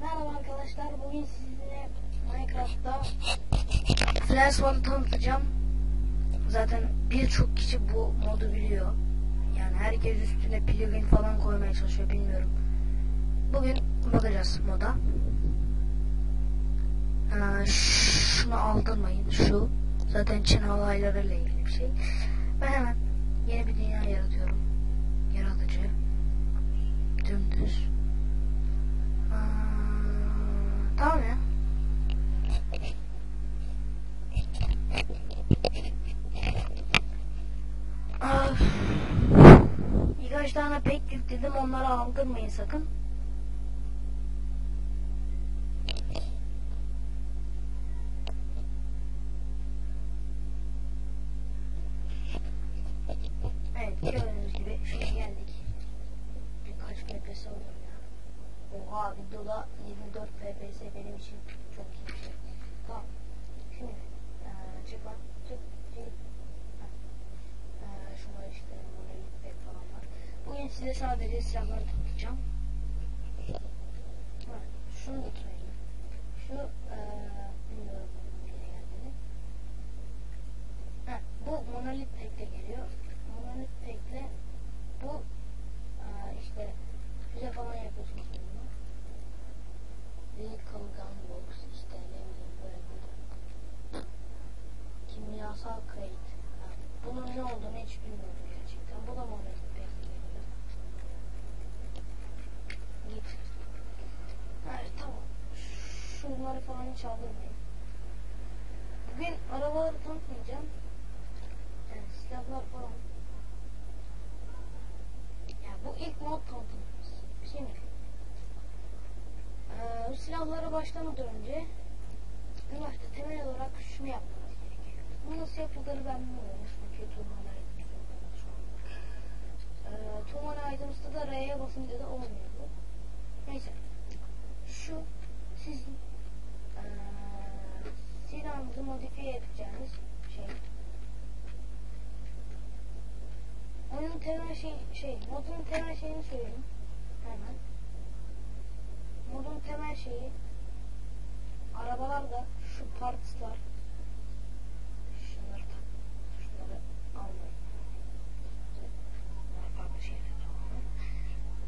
Merhaba arkadaşlar. Bugün sizinle Minecraft'ta Flash One'ı tanıtacağım. Zaten birçok kişi bu modu biliyor. Yani herkes üstüne plugin falan koymaya çalışıyor bilmiyorum. Bugün bakacağız moda. Ee, şunu aldırmayın. Şu zaten Çin olaylarıyla ilgili bir şey. Ben hemen yeni bir dünya yaratıyorum. Yaratıcı. Dümdüz. Aa, tamam ya. Aa, birkaç tane pek yükledim onları aldırmayın sakın. Evet gördüğünüz gibi şuraya geldik. Birkaç FPS olur ya. Oha videoda 24 FPS benim için çok iyi bir şey. Tamam. Şimdi eee çık lan. Çık. Çık. Ha. Eee şunlar işte böyle pek falan var. Bugün size sadece silahları tutacağım. Ha, şunu da tutayım. Şu eee bilmiyorum nereye geldiğini. Ha, bu monolit pekle geliyor. Monolit pekle bu eee işte füze falan yapıyorsunuz bununla. Vehicle gun box işte ne bileyim böyle bir kimyasal kayıt. Bunun ne olduğunu hiç bilmiyorum gerçekten. Bu da monolit pekle geliyor. Git. Evet tamam. Şunları falan hiç aldırmayın. Bugün arabaları tanıtmayacağım. Yani silahlar falan. Ya bu ilk mod tanıtımımız. Şimdi eee, bu silahlara başlamadan önce en başta temel olarak şunu gerekiyor. Bu nasıl yapıldığını ben bilmiyorum. Çünkü turnuvalar yapıyoruz şu an. Eee turnuva items'ta da R'ye basınca da olmuyor bu. Neyse. Şu sizin eee silahınızı modifiye edeceğiniz şey. Oyunun temel şey, şey, modun temel şeyini söyleyeyim. Hemen. Modun temel şeyi arabalarda şu partslar şunları tak, şunları almayın. Bunlar farklı şeyler tamamen.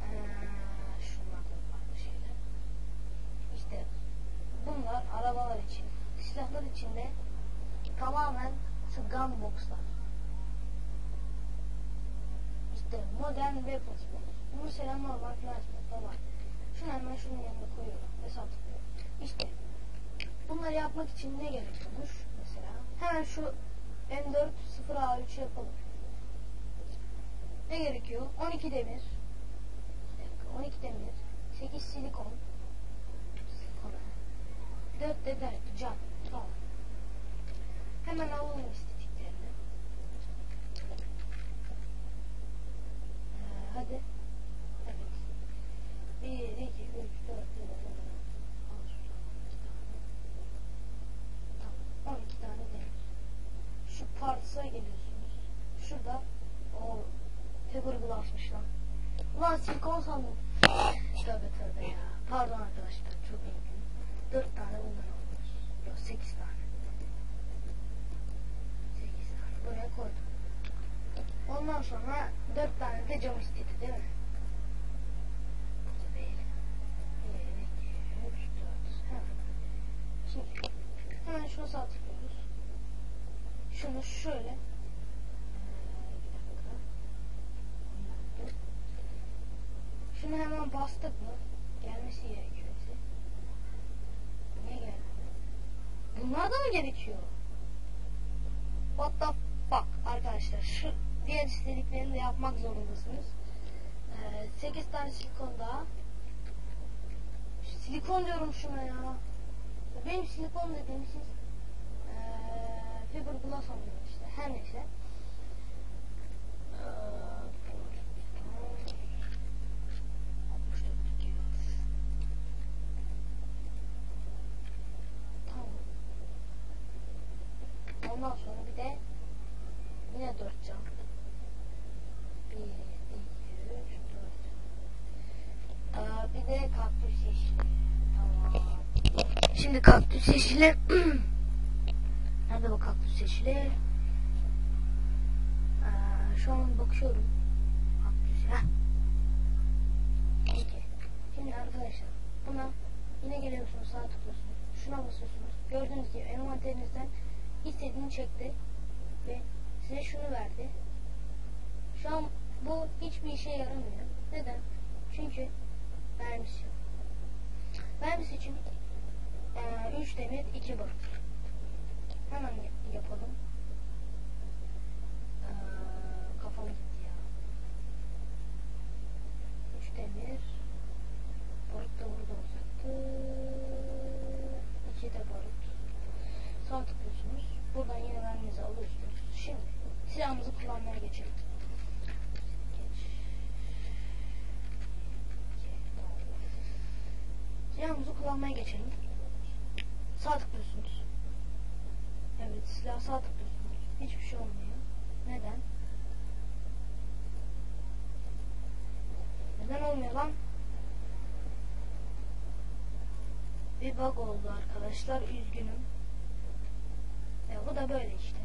Ee, şunlar da farklı şeyler. İşte bunlar arabalar için. Silahlar için de tamamen gun box'lar. İşte modern weapons bu. Bu mesela normal flashback var. Şunu hemen şunun yanına koyuyorum ve satılıyorum. İşte bunları yapmak için ne gerekiyormuş mesela? Hemen şu M4 0A3 yapalım. Ne gerekiyor? 12 demir. Bir dakika, 12 demir. 8 silikon. Silikon. 4 de der, cam. Tamam. Hemen alalım istediklerini. Ee, hadi. Evet. 1, 2, 3, 4, 5, 6, 12 Tamam. 12 tane demir. Şu parts'a geliyorsunuz. Şurada o fiberglass'mış lan. Ulan silikon sandım. Tövbe tövbe ya. Pardon arkadaşlar çok iyi. 4 tane bundan alıyoruz. Yok 8 tane. 8 tane buraya koydum. Ondan sonra 4 tane de cam istedi değil mi? Burada değil. 1, 2, 3, 4. Hemen. Şimdi hemen şunu sağ. Şunu şöyle. Şunu hemen bastık mı? Gelmesi gerekiyor. Niye gelmedi? Bunlar da mı gerekiyor? What the fuck arkadaşlar şu diğer istediklerini de yapmak zorundasınız. Ee, 8 tane silikon daha. Silikon diyorum şuna ya. Benim silikon dediğim siz ee, fiberglass anlıyor işte. Her neyse. Ee, 64 diyor. Tamam. Ondan sonra yine 4 cam. 1, 2, 3, 4. Aa, bir de kaktüs yeşili. Tamam. Şimdi kaktüs yeşili. Nerede bu kaktüs yeşili? Aa, şu an bakıyorum. Kaktüs ya. Peki. Şimdi arkadaşlar buna yine geliyorsunuz sağ tıklıyorsunuz. Şuna basıyorsunuz. Gördüğünüz gibi envanterinizden istediğini çekti ve size şunu verdi. Şu an bu hiçbir işe yaramıyor. Neden? Çünkü mermisi yok. Mermisi için 3 demir 2 barut. Hemen yap- yapalım. Eee, kafam gitti ya. 3 demir. Barut da burada olacaktı. 2 de barut. Sağ tıklıyorsunuz. Buradan yine merminizi alıyorsunuz. Şimdi silahımızı kullanmaya geçelim. Geç. Silahımızı kullanmaya geçelim. Sağ tıklıyorsunuz. Evet silah sağ tıklıyorsunuz. Hiçbir şey olmuyor. Neden? Neden olmuyor lan? Bir bug oldu arkadaşlar. Üzgünüm. E, bu da böyle işte.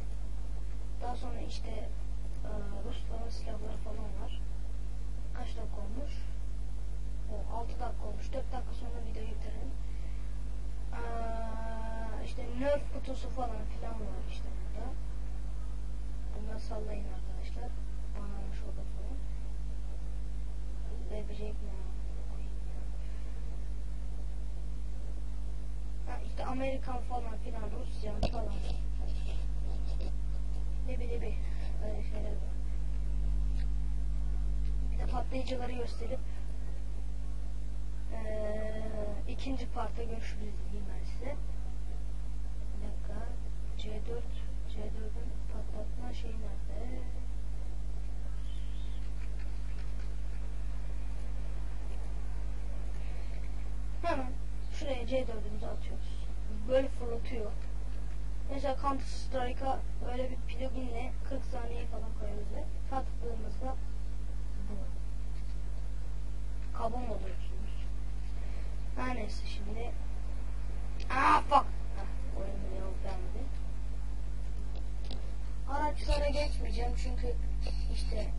Daha sonra işte e, Rusların silahları falan var. Kaç dakika olmuş? O 6 dakika olmuş. 4 dakika sonra videoyu bitirelim. İşte nerf kutusu falan filan var işte burada. Bunları sallayın arkadaşlar. Bananmış olur falan. Verecek mi? Ha, işte Amerikan falan filan Rusya falan. Lebi lebi. Öyle şeyler var. Bir de patlayıcıları gösterip ee, ikinci partta görüşürüz diyeyim ben size. Bir dakika. C4 C4'ün patlatma şeyi nerede? Hemen şuraya C4'ümüzü atıyoruz. Böyle fırlatıyor. Mesela Counter Strike'a böyle bir pluginle 40 saniye falan koyuyoruz ve sağ tıkladığımızda bu. Kabum oluyorsunuz. Her neyse şimdi. Aa fuck. Heh, oyun bile yok gelmedi. Araçlara geçmeyeceğim çünkü işte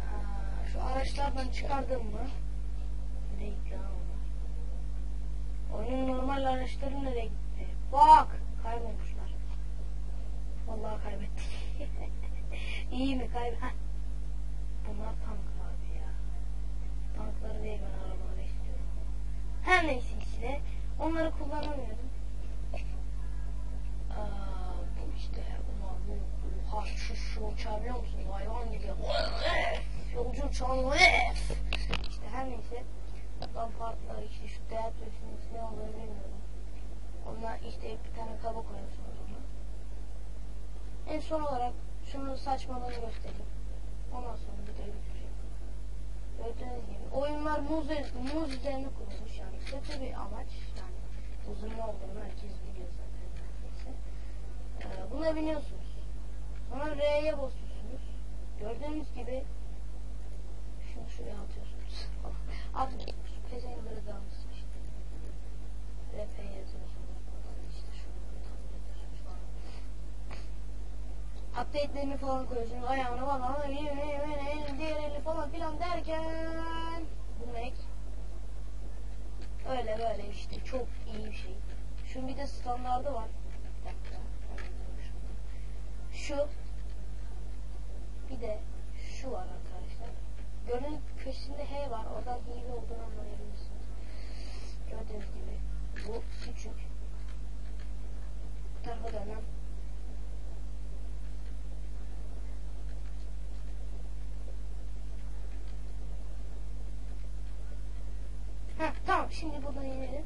aa, şu araçlardan çıkardım mı reklam Oyunun normal araçları nereye gitti? Bak kaybolmuşlar. Vallahi kaybettik. İyi mi kaybet? Bunlar tank abi ya. Tankları değil ben istiyorum. Her neyse işte. Onları kullanamıyorum. Aa, bu işte. Ulan bu oha şu şu uçağı biliyor musunuz? Hayvan gibi. Yolcu uçağın İşte her neyse. Lan farklar işte şu değer türünün ne olduğunu bilmiyorum. Onlar işte bir tane kaba koyuyorsunuz ona. En son olarak şunu saçmalığını göstereyim. Ondan sonra videoyu bitireceğim. Gördüğünüz gibi oyunlar muz, muz üzerine kurulmuş kötü bir amaç yani uzun olduğunu herkes biliyor zaten. Ee, buna biniyorsunuz. Sonra R'ye basıyorsunuz. Gördüğünüz gibi şunu şuraya atıyorsunuz. Atmıyorsunuz. Pezenkleri dalmışsın işte. RP yazıyorsunuz işte şunu. Update'lerini falan koyuyorsunuz. Ayağını falan diğer elini falan filan derken. Öyle böyle işte çok iyi bir şey. Şunun bir de standardı var. Şu bir de şu var arkadaşlar. Gölün köşesinde H var. Oradan hile olduğunu anlayabilirsiniz. Gördüğünüz gibi bu küçük. Bu tarafa dönen Heh, tamam şimdi buradan inelim.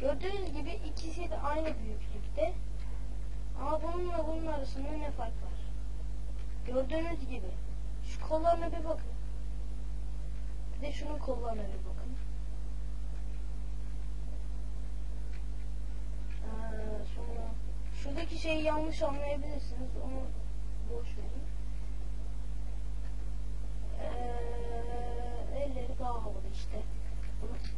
Gördüğünüz gibi ikisi de aynı büyüklükte. Ama bununla bunun arasında ne fark var? Gördüğünüz gibi. Şu kollarına bir bakın. Bir de şunun kollarına bir bakın. Ee, sonra şuradaki şeyi yanlış anlayabilirsiniz. Onu boş verin. Ee, elleri daha havalı işte. Bunu